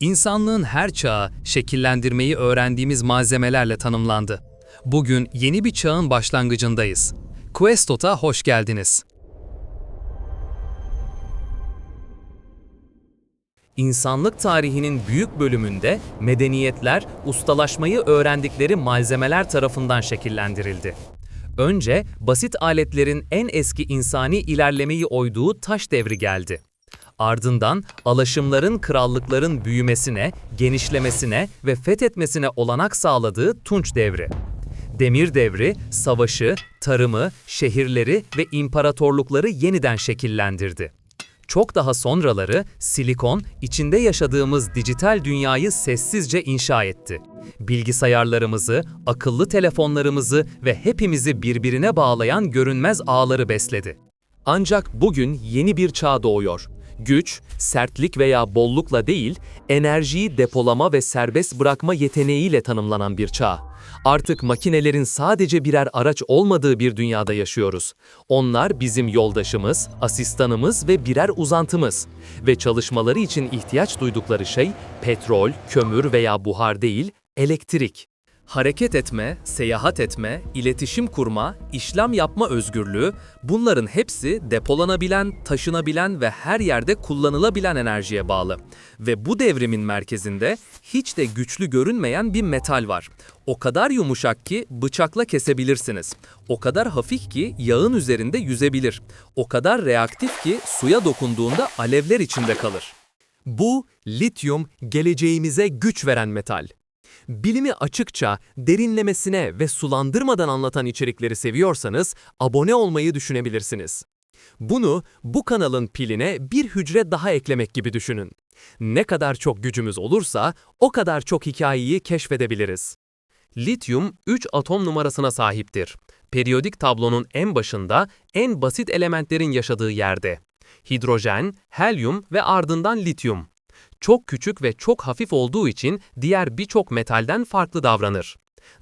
İnsanlığın her çağı şekillendirmeyi öğrendiğimiz malzemelerle tanımlandı. Bugün yeni bir çağın başlangıcındayız. Questot'a hoş geldiniz. İnsanlık tarihinin büyük bölümünde medeniyetler ustalaşmayı öğrendikleri malzemeler tarafından şekillendirildi. Önce basit aletlerin en eski insani ilerlemeyi oyduğu taş devri geldi. Ardından alaşımların krallıkların büyümesine, genişlemesine ve fethetmesine olanak sağladığı Tunç devri. Demir devri, savaşı, tarımı, şehirleri ve imparatorlukları yeniden şekillendirdi. Çok daha sonraları silikon içinde yaşadığımız dijital dünyayı sessizce inşa etti. Bilgisayarlarımızı, akıllı telefonlarımızı ve hepimizi birbirine bağlayan görünmez ağları besledi. Ancak bugün yeni bir çağ doğuyor. Güç, sertlik veya bollukla değil, enerjiyi depolama ve serbest bırakma yeteneğiyle tanımlanan bir çağ. Artık makinelerin sadece birer araç olmadığı bir dünyada yaşıyoruz. Onlar bizim yoldaşımız, asistanımız ve birer uzantımız. Ve çalışmaları için ihtiyaç duydukları şey petrol, kömür veya buhar değil, elektrik. Hareket etme, seyahat etme, iletişim kurma, işlem yapma özgürlüğü, bunların hepsi depolanabilen, taşınabilen ve her yerde kullanılabilen enerjiye bağlı. Ve bu devrimin merkezinde hiç de güçlü görünmeyen bir metal var. O kadar yumuşak ki bıçakla kesebilirsiniz. O kadar hafif ki yağın üzerinde yüzebilir. O kadar reaktif ki suya dokunduğunda alevler içinde kalır. Bu lityum geleceğimize güç veren metal. Bilimi açıkça, derinlemesine ve sulandırmadan anlatan içerikleri seviyorsanız abone olmayı düşünebilirsiniz. Bunu bu kanalın piline bir hücre daha eklemek gibi düşünün. Ne kadar çok gücümüz olursa o kadar çok hikayeyi keşfedebiliriz. Lityum 3 atom numarasına sahiptir. Periyodik tablonun en başında en basit elementlerin yaşadığı yerde. Hidrojen, helyum ve ardından lityum. Çok küçük ve çok hafif olduğu için diğer birçok metalden farklı davranır.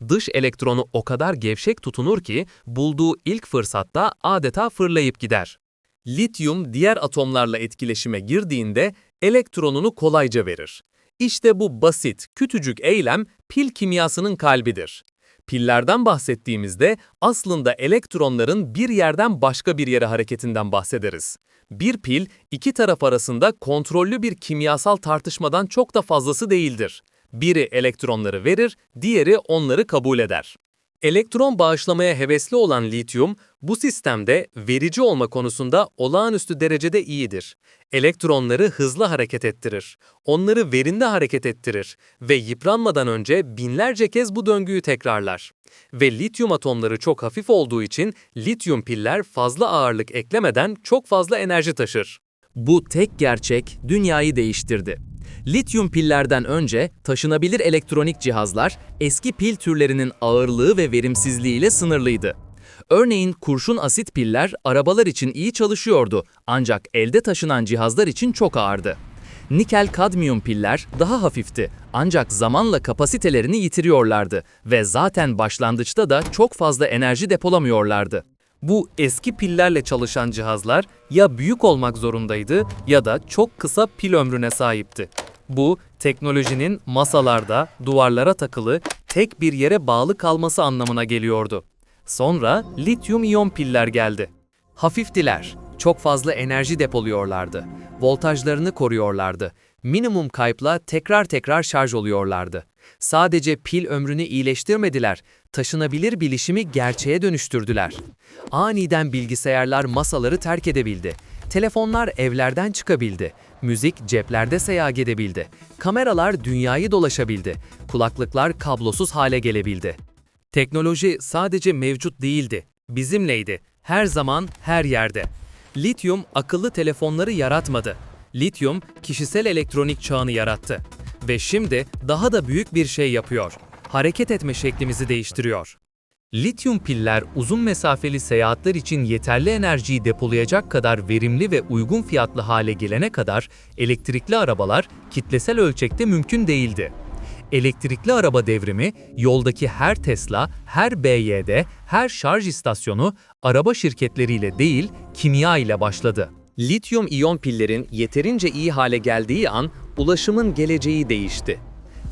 Dış elektronu o kadar gevşek tutunur ki bulduğu ilk fırsatta adeta fırlayıp gider. Lityum diğer atomlarla etkileşime girdiğinde elektronunu kolayca verir. İşte bu basit, küçücük eylem pil kimyasının kalbidir. Pillerden bahsettiğimizde aslında elektronların bir yerden başka bir yere hareketinden bahsederiz. Bir pil, iki taraf arasında kontrollü bir kimyasal tartışmadan çok da fazlası değildir. Biri elektronları verir, diğeri onları kabul eder. Elektron bağışlamaya hevesli olan lityum, bu sistemde verici olma konusunda olağanüstü derecede iyidir. Elektronları hızlı hareket ettirir, onları verinde hareket ettirir ve yıpranmadan önce binlerce kez bu döngüyü tekrarlar. Ve lityum atomları çok hafif olduğu için lityum piller fazla ağırlık eklemeden çok fazla enerji taşır. Bu tek gerçek dünyayı değiştirdi. Lityum pillerden önce taşınabilir elektronik cihazlar eski pil türlerinin ağırlığı ve verimsizliğiyle sınırlıydı. Örneğin kurşun asit piller arabalar için iyi çalışıyordu ancak elde taşınan cihazlar için çok ağırdı. Nikel kadmiyum piller daha hafifti ancak zamanla kapasitelerini yitiriyorlardı ve zaten başlangıçta da çok fazla enerji depolamıyorlardı. Bu eski pillerle çalışan cihazlar ya büyük olmak zorundaydı ya da çok kısa pil ömrüne sahipti. Bu, teknolojinin masalarda, duvarlara takılı, tek bir yere bağlı kalması anlamına geliyordu. Sonra lityum iyon piller geldi. Hafiftiler, çok fazla enerji depoluyorlardı, voltajlarını koruyorlardı, minimum kayıpla tekrar tekrar şarj oluyorlardı. Sadece pil ömrünü iyileştirmediler, taşınabilir bilişimi gerçeğe dönüştürdüler. Aniden bilgisayarlar masaları terk edebildi. Telefonlar evlerden çıkabildi. Müzik ceplerde seyahat edebildi. Kameralar dünyayı dolaşabildi. Kulaklıklar kablosuz hale gelebildi. Teknoloji sadece mevcut değildi, bizimleydi. Her zaman, her yerde. Lityum akıllı telefonları yaratmadı. Lityum kişisel elektronik çağını yarattı. Ve şimdi daha da büyük bir şey yapıyor. Hareket etme şeklimizi değiştiriyor. Lityum piller uzun mesafeli seyahatler için yeterli enerjiyi depolayacak kadar verimli ve uygun fiyatlı hale gelene kadar elektrikli arabalar kitlesel ölçekte mümkün değildi. Elektrikli araba devrimi yoldaki her Tesla, her BYD, her şarj istasyonu araba şirketleriyle değil kimya ile başladı. Lityum iyon pillerin yeterince iyi hale geldiği an ulaşımın geleceği değişti.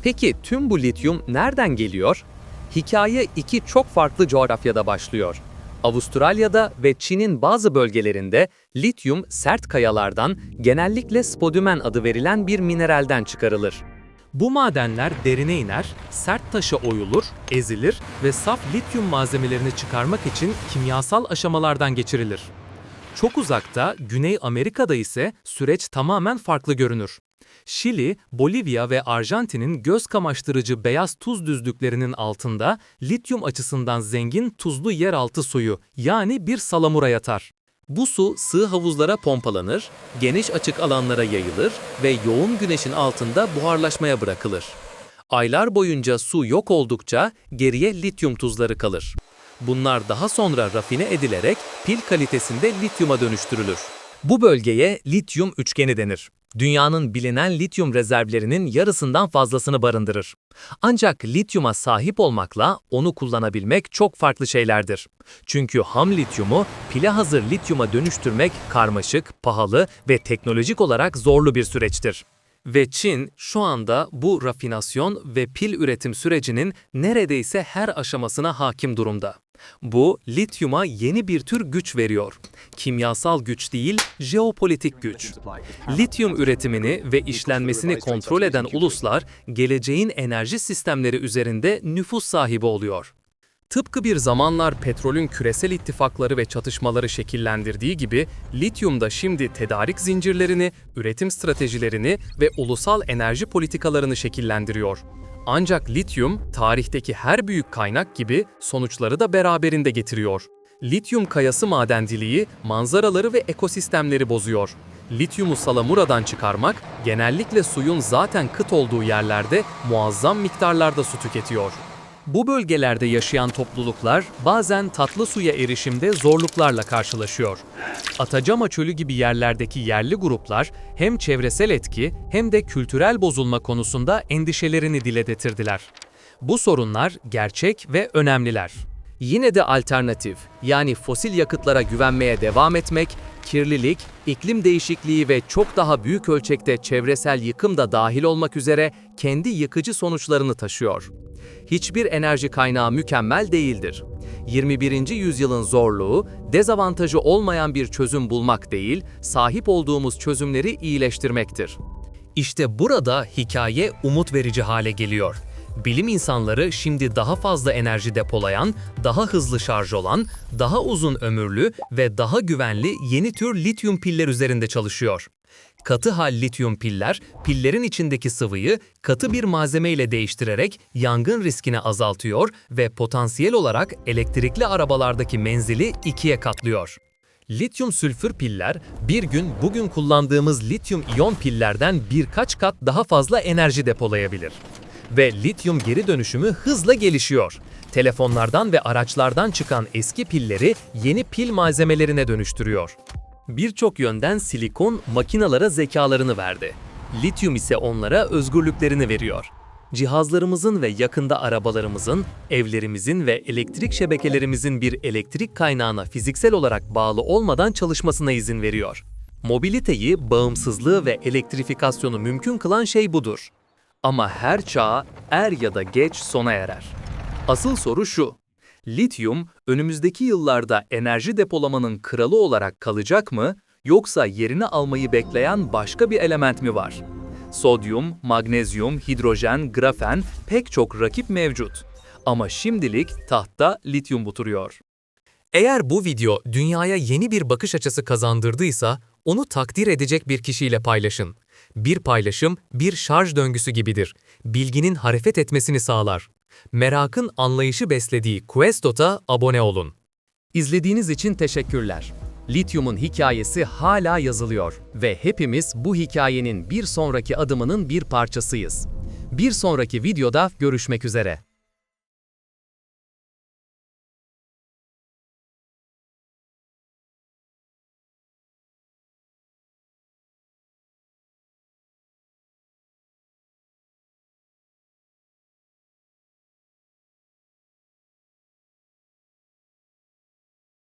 Peki tüm bu lityum nereden geliyor? Hikaye iki çok farklı coğrafyada başlıyor. Avustralya'da ve Çin'in bazı bölgelerinde lityum sert kayalardan genellikle spodümen adı verilen bir mineralden çıkarılır. Bu madenler derine iner, sert taşa oyulur, ezilir ve saf lityum malzemelerini çıkarmak için kimyasal aşamalardan geçirilir. Çok uzakta, Güney Amerika'da ise süreç tamamen farklı görünür. Şili, Bolivya ve Arjantin'in göz kamaştırıcı beyaz tuz düzlüklerinin altında lityum açısından zengin tuzlu yeraltı suyu yani bir salamura yatar. Bu su sığ havuzlara pompalanır, geniş açık alanlara yayılır ve yoğun güneşin altında buharlaşmaya bırakılır. Aylar boyunca su yok oldukça geriye lityum tuzları kalır. Bunlar daha sonra rafine edilerek pil kalitesinde lityuma dönüştürülür. Bu bölgeye lityum üçgeni denir. Dünyanın bilinen lityum rezervlerinin yarısından fazlasını barındırır. Ancak lityuma sahip olmakla onu kullanabilmek çok farklı şeylerdir. Çünkü ham lityumu pile hazır lityuma dönüştürmek karmaşık, pahalı ve teknolojik olarak zorlu bir süreçtir. Ve Çin şu anda bu rafinasyon ve pil üretim sürecinin neredeyse her aşamasına hakim durumda. Bu lityuma yeni bir tür güç veriyor. Kimyasal güç değil, jeopolitik güç. Lityum üretimini ve işlenmesini kontrol eden uluslar geleceğin enerji sistemleri üzerinde nüfus sahibi oluyor. Tıpkı bir zamanlar petrolün küresel ittifakları ve çatışmaları şekillendirdiği gibi, lityum da şimdi tedarik zincirlerini, üretim stratejilerini ve ulusal enerji politikalarını şekillendiriyor. Ancak lityum, tarihteki her büyük kaynak gibi sonuçları da beraberinde getiriyor. Lityum kayası madenciliği, manzaraları ve ekosistemleri bozuyor. Lityumu salamuradan çıkarmak, genellikle suyun zaten kıt olduğu yerlerde muazzam miktarlarda su tüketiyor. Bu bölgelerde yaşayan topluluklar bazen tatlı suya erişimde zorluklarla karşılaşıyor. Atacama Çölü gibi yerlerdeki yerli gruplar hem çevresel etki hem de kültürel bozulma konusunda endişelerini dile getirdiler. Bu sorunlar gerçek ve önemliler. Yine de alternatif, yani fosil yakıtlara güvenmeye devam etmek, kirlilik, iklim değişikliği ve çok daha büyük ölçekte çevresel yıkım da dahil olmak üzere kendi yıkıcı sonuçlarını taşıyor. Hiçbir enerji kaynağı mükemmel değildir. 21. yüzyılın zorluğu, dezavantajı olmayan bir çözüm bulmak değil, sahip olduğumuz çözümleri iyileştirmektir. İşte burada hikaye umut verici hale geliyor. Bilim insanları şimdi daha fazla enerji depolayan, daha hızlı şarj olan, daha uzun ömürlü ve daha güvenli yeni tür lityum piller üzerinde çalışıyor. Katı hal lityum piller, pillerin içindeki sıvıyı katı bir malzeme ile değiştirerek yangın riskini azaltıyor ve potansiyel olarak elektrikli arabalardaki menzili ikiye katlıyor. Lityum sülfür piller, bir gün bugün kullandığımız lityum iyon pillerden birkaç kat daha fazla enerji depolayabilir. Ve lityum geri dönüşümü hızla gelişiyor. Telefonlardan ve araçlardan çıkan eski pilleri yeni pil malzemelerine dönüştürüyor. Birçok yönden silikon makinalara zekalarını verdi. Lityum ise onlara özgürlüklerini veriyor. Cihazlarımızın ve yakında arabalarımızın, evlerimizin ve elektrik şebekelerimizin bir elektrik kaynağına fiziksel olarak bağlı olmadan çalışmasına izin veriyor. Mobiliteyi, bağımsızlığı ve elektrifikasyonu mümkün kılan şey budur. Ama her çağ er ya da geç sona erer. Asıl soru şu. Lityum önümüzdeki yıllarda enerji depolamanın kralı olarak kalacak mı yoksa yerini almayı bekleyen başka bir element mi var? Sodyum, magnezyum, hidrojen, grafen pek çok rakip mevcut. Ama şimdilik tahtta lityum oturuyor. Eğer bu video dünyaya yeni bir bakış açısı kazandırdıysa, onu takdir edecek bir kişiyle paylaşın. Bir paylaşım, bir şarj döngüsü gibidir. Bilginin hareket etmesini sağlar. Merakın anlayışı beslediği Questot'a abone olun. İzlediğiniz için teşekkürler. Lityumun hikayesi hala yazılıyor ve hepimiz bu hikayenin bir sonraki adımının bir parçasıyız. Bir sonraki videoda görüşmek üzere.